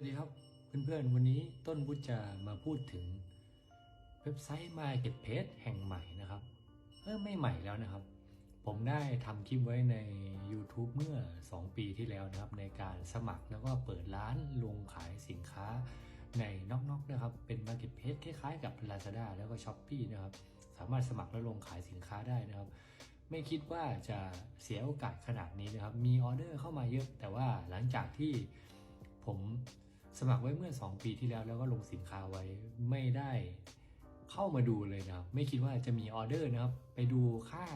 วัสดีครับเพื่อนๆ วันนี้ต้นบุจะมาพูดถึงเว็บไซต์ Marketplace แห่งใหม่นะครับเออไม่ใหม่แล้วนะครับ ผมได้ทำคลิปไว้ใน YouTube เมื่อ 2 ปีที่แล้วนะครับ ในการสมัครแล้วก็เปิดร้านลงขายสินค้าในนอกๆนะครับ เป็น Marketplace คล้ายๆกับ Lazada แล้วก็ Shopee นะครับ สามารถสมัครแล้วลงขายสินค้าได้นะครับ ไม่คิดว่าจะเสียโอกาสขนาดนี้นะครับ มีออเดอร์เข้ามาเยอะ แต่ว่าหลังจากที่ผม สมัครไว้เมื่อ 2 ปีที่แล้วแล้วก็ลงสินค้าไว้ไม่ได้เข้ามาดูเลยนะครับ ไม่คิดว่าจะมีออเดอร์นะครับ ไปดูค่า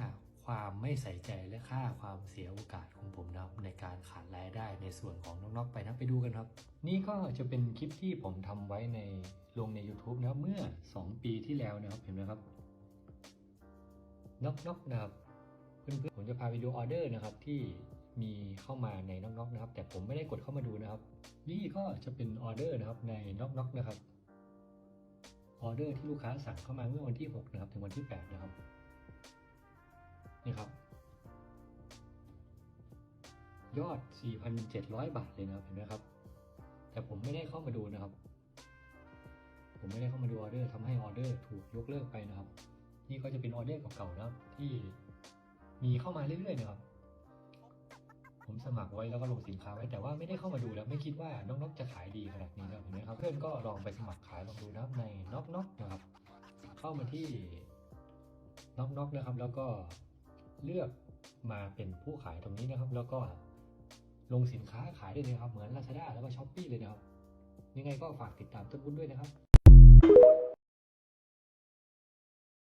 ความไม่ใส่ใจและค่าความเสียโอกาสของผมนะครับ ในการขาดรายได้ในส่วนของน้องๆไปนะไปดูกันครับ นี่ก็จะเป็นคลิปที่ผมทำไว้ในลงใน YouTube นะครับเมื่อ 2 ปีที่แล้วนะครับเห็นไหมครับนอกๆนะครับเพื่อนๆผมจะพาไปดูออเดอร์นะครับที่มีเข้ามาในน็อกน็อกนะครับ แต่ผมไม่ได้กดเข้ามาดูนะครับ นี่ก็จะเป็นออเดอร์นะครับในน็อกน็อกนะครับออเดอร์ที่ลูกค้าสั่งเข้ามาเมื่อวันที่ 6 นะครับ ถึงวันที่ 8 นะครับนี่ครับ ยอด 4,700 บาทเลยนะครับเห็นไหมครับ แต่ผมไม่ได้เข้ามาดูนะครับ ผมไม่ได้เข้ามาดูออเดอร์ทำให้ออเดอร์ถูกยกเลิกไปนะครับ นี่ก็จะเป็นออเดอร์เก่าๆนะครับที่มีเข้ามาเรื่อยๆนะครับ ผมสมัครไว้แล้วก็ลงสินค้าไว้แต่ว่าไม่ได้เข้ามาดูแล้วไม่คิดว่าน้องๆจะขายดีขนาดนี้นะเห็นไหมครับเพื่อนก็ลองไปสมัครขายลองดูนะครับในนกนกนะครับ เข้ามาที่นกนกนะครับ แล้วก็เลือกมาเป็นผู้ขายตรงนี้นะครับ แล้วก็ลงสินค้าขายได้เลยครับ เหมือน Lazada แล้วก็ s h อ p e e เลยนะครับ ยังไงก็ฝากติดตามต้นบุญด้วยนะครับ